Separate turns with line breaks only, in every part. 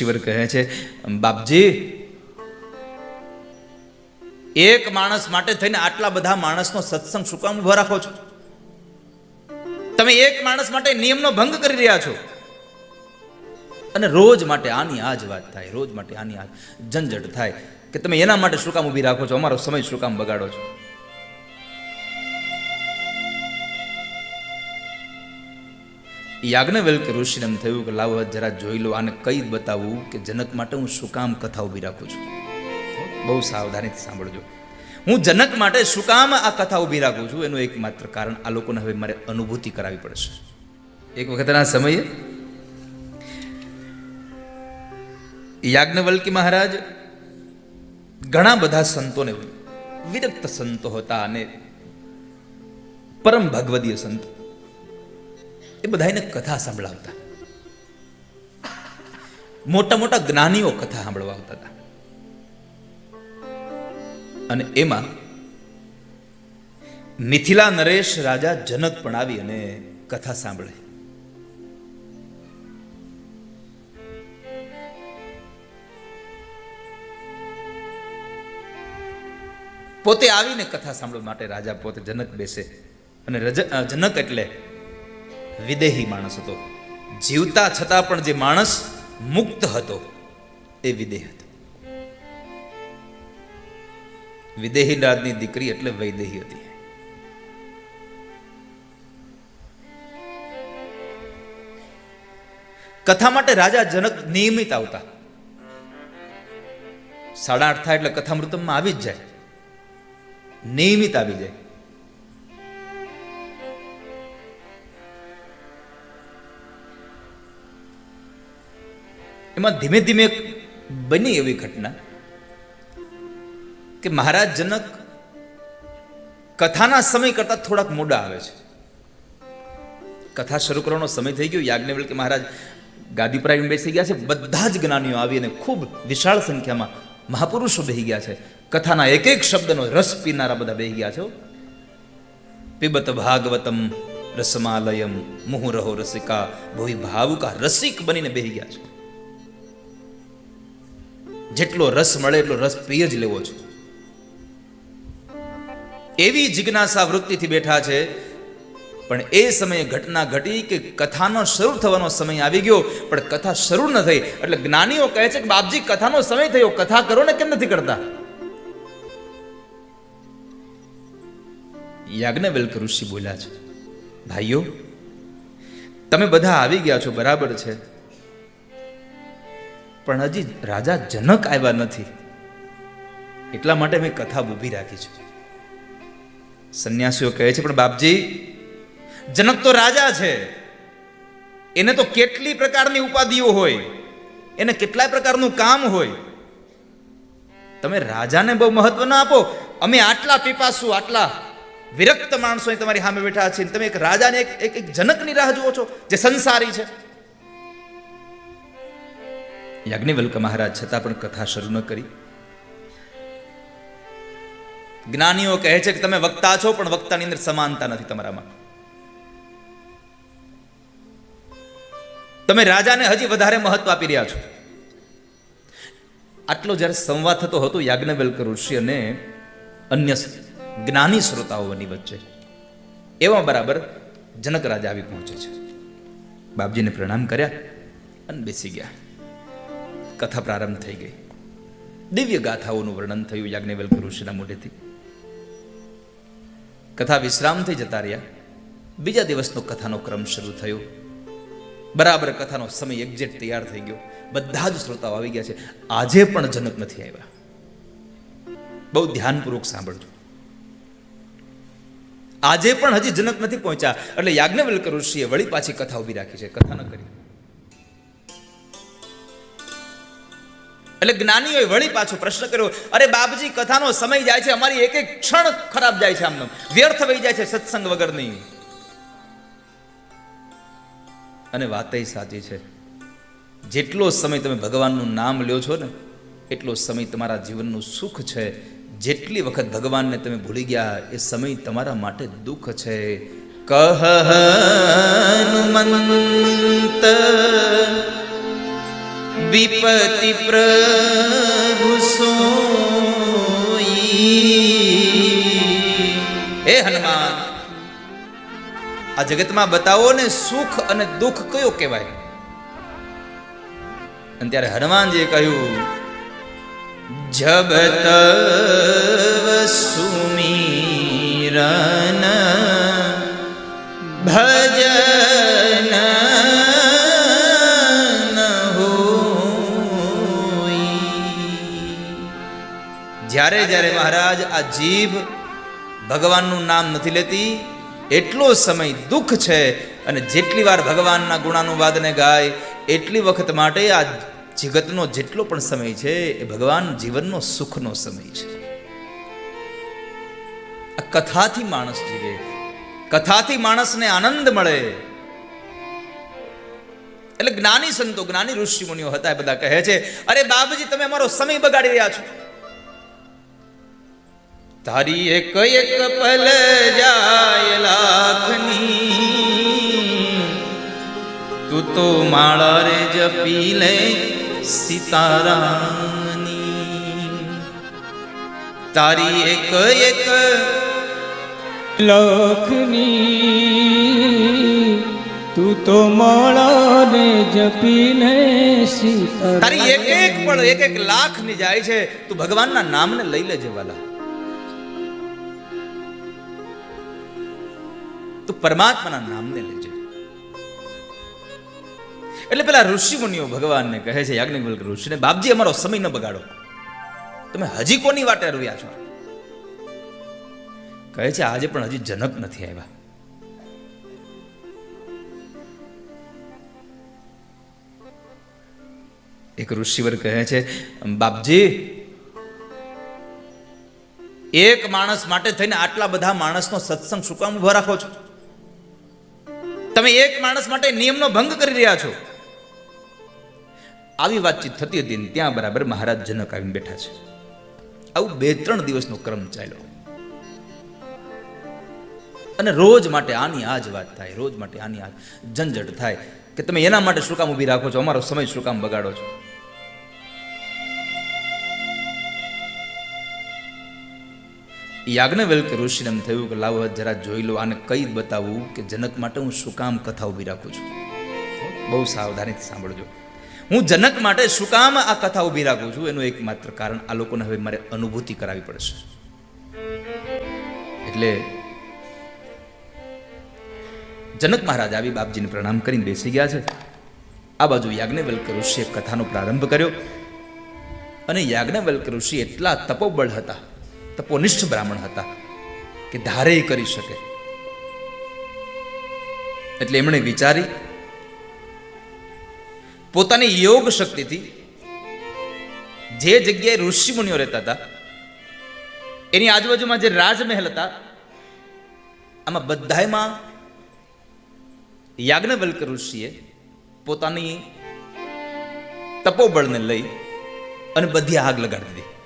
શિવર કહે છે, બાપજી, એક માણસ માટે થઈને આટલા બધા માણસનો સત્સંગ શું કામ ઊભો રાખો છો? તમે એક માણસ માટે નિયમનો ભંગ કરી રહ્યા છો. અને રોજ માટે આની આ જ વાત થાય, રોજ માટે આની આ ઝંઝટ થાય કે તમે એના માટે શું કામ ઊભી રાખો છો? અમારો સમય શું કામ બગાડો છો? યાજ્ઞવલ્ક્ય ઋષિને એમ થયું કે લાવો જરા જોઈ લો આને કઈ બતાવવું કે જનક માટે હું શું કામ કથા ઊભી રાખું છું. બહુ સાવધાનીથી સાંભળજો. હું જનક માટે શું કામ આ કથા ઊભી રાખું છું? એનું એકમાત્ર કારણ આ લોકોને હવે મારે અનુભૂતિ કરાવી પડશે. એક વખતના સમયે યાજ્ઞવલ્કી મહારાજ ઘણા બધા સંતોને, વિરક્ત સંતો હતા અને પરમ ભગવદીય સંતો એ બધાને કથા સંભળાવતા. મોટા મોટા જ્ઞાનીઓ કથા સાંભળવા આવતા હતા. અને એમાં મિથિલા નરેશ રાજા જનક પણ આવી અને કથા સાંભળે. પોતે આવીને કથા સાંભળવા માટે રાજા પોતે જનક બેસે. અને જનક એટલે વિદેહી માણસ હતો. જીવતા છતાં પણ જે માણસ મુક્ત હતો, એ વિદેહ હતો. વિદેહી રાજની દીકરી એટલે વૈદેહી હતી. કથા માટે રાજા જનક નિયમિત આવતા. સાડા આઠ થાય એટલે કથામૃતમમાં આવી જ જાય. નિયમિત આવી જાય. એમાં ધીમે ધીમે બની એવી ઘટના કે મહારાજ જનક કથાના સમય કરતા થોડાક મોડા આવે છે. કથા શરૂ કરવાનો સમય થઈ ગયો. યાજ્ઞવલ્ક કે મહારાજ ગાદી પર આવીને બેસી ગયા છે. બધા જ જ્ઞાનીઓ આવી અને ખૂબ વિશાળ સંખ્યામાં મહાપુરુષો બેહી ગયા છે. કથાના એક એક શબ્દનો રસ પીનારા બધા બેહી ગયા છે. પિબત ભાગવતમ રસમાલયમ મુહુરહો રસિકા ભોઈ ભાવુકા રસિક બનીને બેહી ગયા છે. જેટલો રસ મળે એટલો રસ પી જ લેવો છે. એવી જિજ્ઞાસા વૃત્તિથી બેઠા છે, પણ એ સમયે ઘટના ઘટી કે કથાનો શરૂ થવાનો સમય આવી ગયો, પણ કથા શરૂ ન થઈ. એટલે જ્ઞાનીઓ કહે છે કે, બાપજી, કથાનો સમય થયો, કથા કરો ને કેમ નથી કરતા? યાજ્ઞવેલ્ક ઋષિ બોલ્યા છે, ભાઈઓ, તમે બધા આવી ગયા છો, બરાબર છે. પણ હજી રાજા જનક આવ્યા નથી. એટલા માટે મેં કથા ઊભી રાખી છે. સંન્યાસીઓ કહે છે, પણ બાપજી, જનક તો રાજા છે. એને તો કેટલી પ્રકારની ઉપાધિઓ હોય, એને કેટલાય પ્રકારનું કામ હોય. તમે રાજાને બહુ મહત્વ ના આપો. અમે આટલા પીપાસુ, આટલા વિરક્ત માણસો તમારી સામે બેઠા છે તમે એક રાજાને એક એક જનકની રાહ જુઓ છો, જે સંસારી છે. યાજ્ઞવલ્ક મહારાજ છતાં પણ કથા શરૂ ન કરી. જ્ઞાનીઓ કહે છે કે તમે વક્તા છો, પણ વક્તાની અંદર સમાનતા નથી તમારામાં. તમે રાજાને હજી વધારે મહત્વ આપી રહ્યા છો. આટલો જ્યારે સંવાદ થતો હતો, યાજ્ઞવલ્ક ઋષિ અને અન્ય જ્ઞાની શ્રોતાઓની વચ્ચે. એવા બરાબર જનક રાજા આવી પહોંચે છે. બાપજીને પ્રણામ કર્યા અને બેસી ગયા. કથા પ્રારંભ થઈ ગઈ. દિવ્ય ગાથાઓનું વર્ણન થયું યાજ્ઞવલ્ક ઋષિના મોઢેથી. કથા વિશ્રામથી જતા રહ્યા. બીજા દિવસનો કથાનો ક્રમ શરૂ થયો. બરાબર કથાનો સમય એક્ઝેક્ટ તૈયાર થઈ ગયો. બધા જ શ્રોતાઓ આવી ગયા છે. આજે પણ જનક નથી આવ્યા. બહુ ધ્યાનપૂર્વક સાંભળજો. આજે પણ હજી જનક નથી પહોંચ્યા. એટલે યાજ્ઞવલ્ક ઋષિએ વળી પાછી કથા ઊભી રાખી છે. કથા ન કરી. એટલે જ્ઞાનીઓએ વળી પાછો પ્રશ્ન કર્યો, અરે બાપજી, કથાનો સમય જાય છે, અમારી એક એક ક્ષણ ખરાબ જાય છે આમનો. વ્યર્થ વહી જાય છે સત્સંગ વગરની. અને વાત સાચી છે, જેટલો સમય તમે ભગવાનનું નામ લ્યો છો ને, એટલો સમય તમારા જીવનનું સુખ છે. જેટલી વખત ભગવાનને તમે ભૂલી ગયા, એ સમય તમારા માટે દુઃખ છે. કહ હનુમંત વિપતિ હે હનુમાન, આ જગતમાં બતાવો ને સુખ અને દુઃખ કયો કહેવાય? અને ત્યારે હનુમાનજીએ કહ્યું, જબ તવ સુમીરન જ્યારે જ્યારે મહારાજ આ જીભ ભગવાનનું નામ નથી લેતી, એટલો સમય દુઃખ છે અને જેટલી વાર ભગવાનના ગુણાનુવાદને ગાય, એટલી વખત માટે આ જગતનો જેટલો પણ સમય છે, એ ભગવાન જીવનનો સુખનો સમય છે. આ કથાથી માણસ જીવે, કથાથી માણસને આનંદ મળે. એટલે જ્ઞાની સંતો, જ્ઞાની ઋષિ મુનિઓ હતા એ બધા કહે છે, અરે બાબુજી તમે અમારો સમય બગાડી રહ્યા છો. તારી એક એક પલ જાય લાખની. તું તો માળા રે જપી લે સીતારામની. તારી એક એક
લખની. તું તો માળા સીતા
તારી એક એક પળ, એક એક લાખની જાય છે. તું ભગવાનના નામને લઈ લેજે વાલા. તું પરમાત્માના નામને લેજે. એટલે પેલા ઋષિ મુનિઓ ભગવાનને કહે છે, યાજ્ઞવલ્ક ઋષિને, બાપજી, અમારો સમય ન બગાડો. તમે હજી કોની વાટે રૂયા છો? કહે છે, આજે પણ હજી જનક નથી આવ્યા. એક ઋષિવર કહે છે, બાપજી, એક માણસ માટે થઈને આટલા બધા માણસનો સત્સંગ શું કામ ઊભા રાખો છો? તમે એક માણસ માટે નિયમનો ભંગ કરી રહ્યા છો. આવી વાતચીત થતી હતી ત્યાં બરાબર મહારાજ જનક આવીને બેઠા છે. આવું બે ત્રણ દિવસનો ક્રમ ચાલ્યો. અને રોજ માટે આની આ જ વાત થાય, રોજ માટે આની આ ઝંઝટ થાય કે તમે એના માટે શું કામ ઊભી રાખો છો? અમારો સમય શું કામ બગાડો છો? યાજ્ઞવલ્ક ઋષિને એમ થયું કે લાવો જરા જોઈ લો આને કઈ બતાવવું કે જનક માટે હું શું કામ કથા ઊભી રાખું છું. બહુ સાવધાનીથી સાંભળજો. હું જનક માટે શું કામ આ કથા ઊભી રાખું છું? એનું એકમાત્ર કારણ આ લોકોને હવે મારે અનુભૂતિ કરાવી પડશે. એટલે જનક મહારાજ આવી બાપજીને પ્રણામ કરીને બેસી ગયા છે. આ બાજુ યાજ્ઞવલ્ક ઋષિએ કથાનો પ્રારંભ કર્યો અને યાજ્ઞવલ્ક ઋષિ એટલા તપોબળ હતા તપોનિષ્ઠ બ્રાહ્મણ હતા કે ધારે કરી શકે. એટલે એમણે વિચારી, પોતાની યોગ શક્તિથી જે જગ્યાએ ઋષિ મુનિઓ રહેતા હતા, એની આજુબાજુમાં જે રાજમહેલ હતા, આમાં બધાયમાં યાજ્ઞવલ્ક ઋષિએ પોતાની તપોબળને લઈ અને બધી આગ લગાડી દીધી.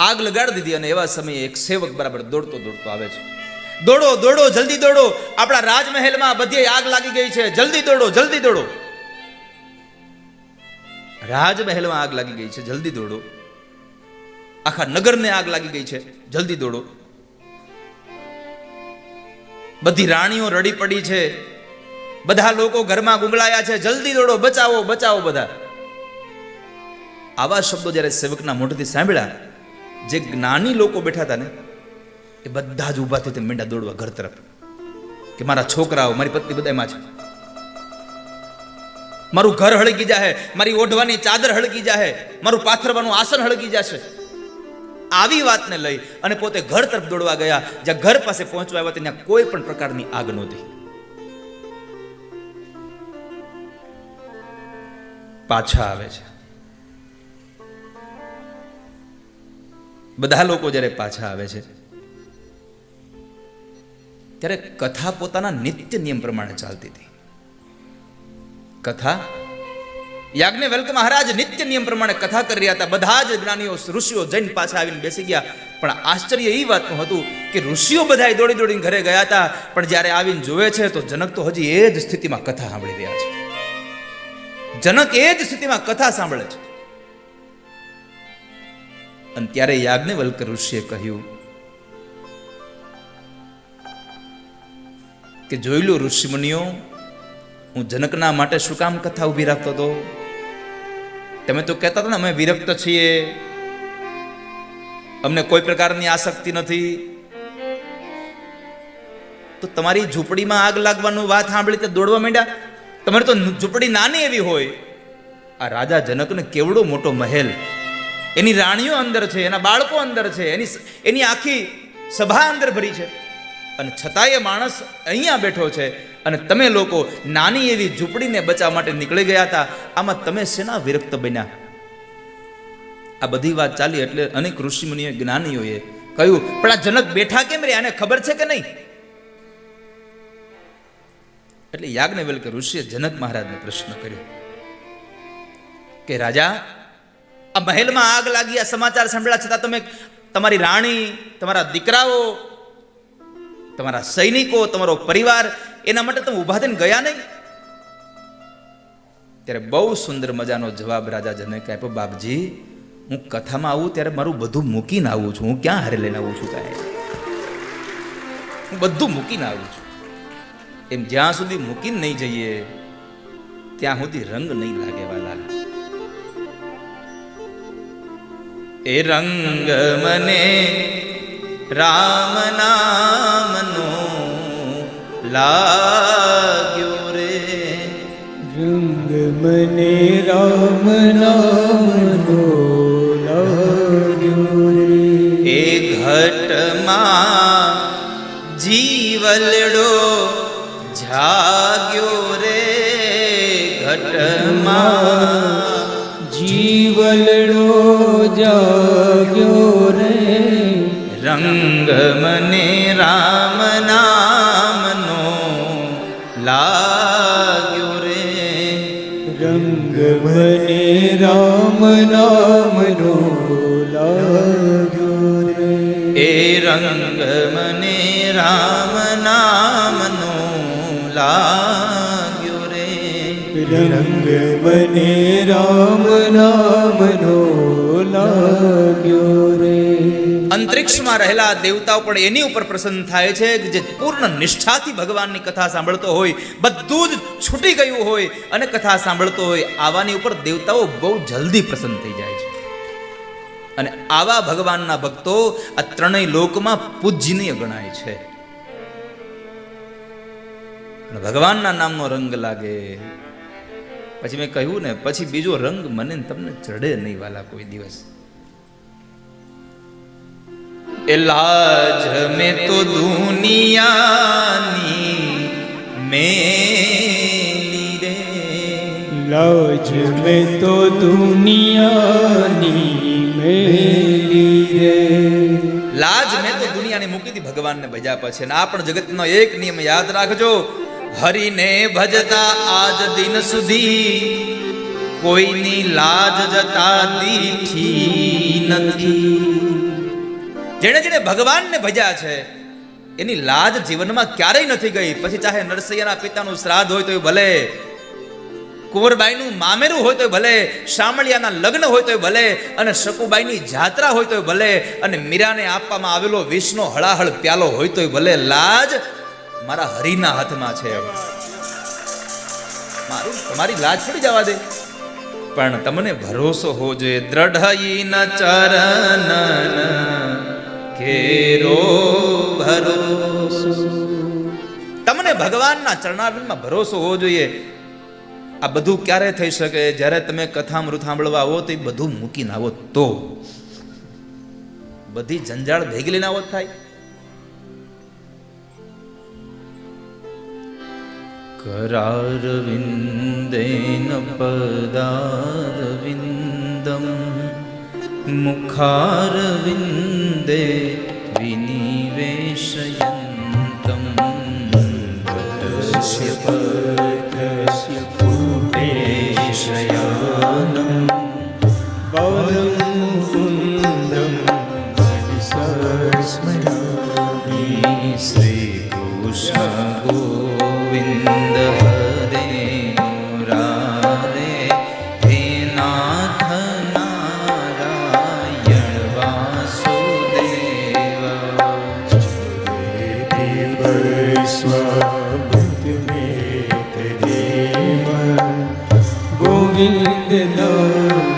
આગ લગાડી દીધી અને એવા સમયે એક સેવક બરાબર દોડતો દોડતો આવે છે. દોડો દોડો, જલ્દી દોડો. આપણા રાજમહેલમાં બધી આગ લાગી ગઈ છે. જલ્દી દોડો જલ્દી દોડો. રાજમહેલમાં આગ લાગી ગઈ છે. જલ્દી દોડો. આખા નગરને આગ લાગી ગઈ છે. જલ્દી દોડો. બધી રાણીઓ રડી પડી છે. બધા લોકો ઘરમાં ગુંગળાયા છે. જલ્દી દોડો, બચાવો બચાવો બધા. આવા શબ્દો જ્યારે સેવકના મોઢેથી સાંભળ્યા જે જ્ઞાની લોકો બેઠા હતા ને, એ બધા જ ઊભા થઈ મીંડા દોડવા ઘર તરફ. કે મારા છોકરાઓ, મારી પત્ની બધામાં છે. મારું ઘર હળગી જાહે, મારી ઓઢવાની ચાદર હળગી જાહે, મારું પાથરવાનું આસન હળગી જશે. આવી વાતને લઈ અને પોતે ઘર તરફ દોડવા ગયા. જ્યાં ઘર પાસે પહોંચવા આવ્યા ત્યાં કોઈ પણ પ્રકારની આગ નહોતી પાછા આવે છે. બધા લોકો જ્યારે પાછા આવે છે, ત્યારે કથા પોતાના નિત્ય નિયમ પ્રમાણે ચાલતી હતી. કથા, યાજ્ઞ વેલક મહારાજ નિત્ય નિયમ પ્રમાણે કથા કરી રહ્યા હતા. બધા જ જ્ઞાનીઓ, ઋષિઓ જૈન પાછા આવીને બેસી ગયા. પણ આશ્ચર્ય એ વાતનું હતું કે ઋષિઓ બધા દોડી દોડીને ઘરે ગયા હતા. પણ જ્યારે આવીને જોવે છે, તો જનક તો હજી એ જ સ્થિતિમાં કથા સાંભળી રહ્યા છે. જનક એ જ સ્થિતિમાં કથા સાંભળે છે. અને ત્યારે યાજ્ઞવલ્ક ઋષિએ કહ્યું કે જોઈ લો ઋષિમુનિઓ, હું જનકના માટે શું કામ કથા ઊભી રાખતો હતો? તમે તો કહેતા હતા ને, અમે વિરક્ત છીએ. અમને કોઈ પ્રકારની આસક્તિ નથી. તો તમારી ઝૂંપડીમાં આગ લાગવાનું વાત સાંભળી તે દોડવા માંડ્યા? તમારે તો ઝૂંપડી નાની એવી હોય. આ રાજા જનકને કેવડો મોટો મહેલ એની રાણીઓ અંદર છે, એના બાળકો અંદર છે, એની એની આખી સભા અંદર ભરી છે. અને છતાંય માણસ અહીંયા બેઠો છે અને તમે લોકો નાની એવી ઝૂંપડીને બચાવવા માટે નીકળી ગયા હતા, આમાં તમે શેના વિરક્ત બન્યા? આ બધી વાત ચાલી એટલે અનેક ઋષિમુનિઓ, જ્ઞાનીઓએ કહ્યું, પણ આ જનક બેઠા કેમ રે આને ખબર છે કે નહીં? એટલે યાજ્ઞવલ્ક ઋષિએ જનક મહારાજને પ્રશ્ન કર્યો કે, રાજા આ મહેલમાં આગ લાગી, આ સમાચાર સાંભળ્યા છતાં તમે તમારી રાણી, તમારા દીકરાઓ, તમારા સૈનિકો, તમારો પરિવાર એના માટે તમે ઊભા થઈને ગયા નહીં? ત્યારે બહુ સુંદર મજાનો જવાબ રાજા જનકે આપ્યો, બાપજી, હું કથામાં આવું ત્યારે મારું બધું મૂકીને આવું છું. હું ક્યાં હારે લઈને આવું છું કાંઈ? હું બધું મૂકીને આવું છું. એમ જ્યાં સુધી મૂકીને નહીં જઈએ, ત્યાં સુધી રંગ નહીં લાગે વાલા. એ રંગ મને રામ નામનો લાગ્યો રે
રંગ મને રામ નામનો લાગ્યો રે
એ ઘટમાં જીવલડો જાગ્યો રે ઘટમાં રંગ મને રામ નામનો લાગ્યો રે
રંગ મને રામ નામનો લાગ્યો રે
એ રંગ મને રામ નામનો લાગ્યો રે
રંગ મને રામ નામનો લાગ્યો
અંતરિક્ષમાં રહેલા દેવતાઓ પણ એની ઉપર પ્રસન્ન થાય છે કે જે પૂર્ણ નિષ્ઠાથી ભગવાનની કથા સાંભળતો હોય, બધું જ છૂટી ગયું હોય અને કથા સાંભળતો હોય, આવાની ઉપર દેવતાઓ બહુ જલ્દી પ્રસન્ન થઈ જાય છે. અને આવા ભગવાનના ભક્તો આ ત્રણેય લોકમાં પૂજનીય ગણાય છે. ભગવાનના નામનો રંગ લાગે. પછી મેં કહ્યું ને, પછી બીજો રંગ મને તમને ચડે નહીં વાલા કોઈ દિવસ. લાજ મેં તો દુનિયાની મેલી રે
લાજ મેં તો દુનિયાની મેલી રે
લાજ મેં તો દુનિયાની મૂકી હતી ભગવાનને ભજ્યા પછી અને આ પણ જગતનો એક નિયમ યાદ રાખજો હરિને ભજતા આજ દિન સુધી કોઈની લાજ જતા દીઠી નથી જેણે જેણે ભગવાનને ભજ્યા છે, એની લાજ જીવનમાં ક્યારેય નથી ગઈ. પછી ચાહે નરસૈયાના પિતાનું શ્રાદ્ધ હોય તો ભલે, કુંવરબાઈનું મામેરું હોય તો ભલે, શામળિયાના લગ્ન હોય તો ભલે, અને શકુબાઈની જાત્રા હોય તો ભલે, અને મીરાને આપવામાં આવેલો વિષનો હળાહળ પ્યાલો હોય તો ભલે, લાજ મારા હરિના હાથમાં છે. મારું, તમારી લાજ છોડી જવા દે. પણ તમને ભરોસો હોજે દ્રઢ ચરણ. ઘેરો ભરોસો. તમને ભગવાનના ચરણારવિંદમાં ભરોસો હોવો જોઈએ. આ બધું ક્યારે થઈ શકે? જ્યારે તમે કથા કથામૃત સાંભળવા આવો તો એ બધું મૂકીને આવો તો. બધી જંજાળ ભેગી લઈને આવો થાય. કરારવિંદેન પદારવિંદ मुखारविन्दे विनिवेशयन्तं गोविंद नाम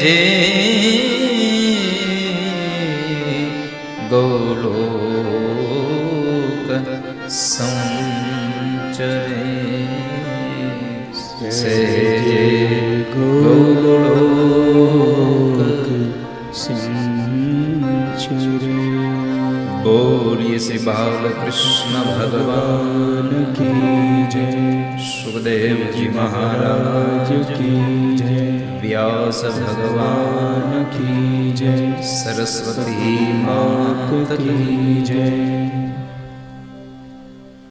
જે ગૌલોક સંચરે સે જે ગૌલોક
સંચરે.
બોલીએ શ્રી બાલ ભગવાન
કી જય.
સુખદેવજી મહારાજ
કી જય.
વ્યાસ ભગવાન
કી જય
સરસ્વતી માત
કી જય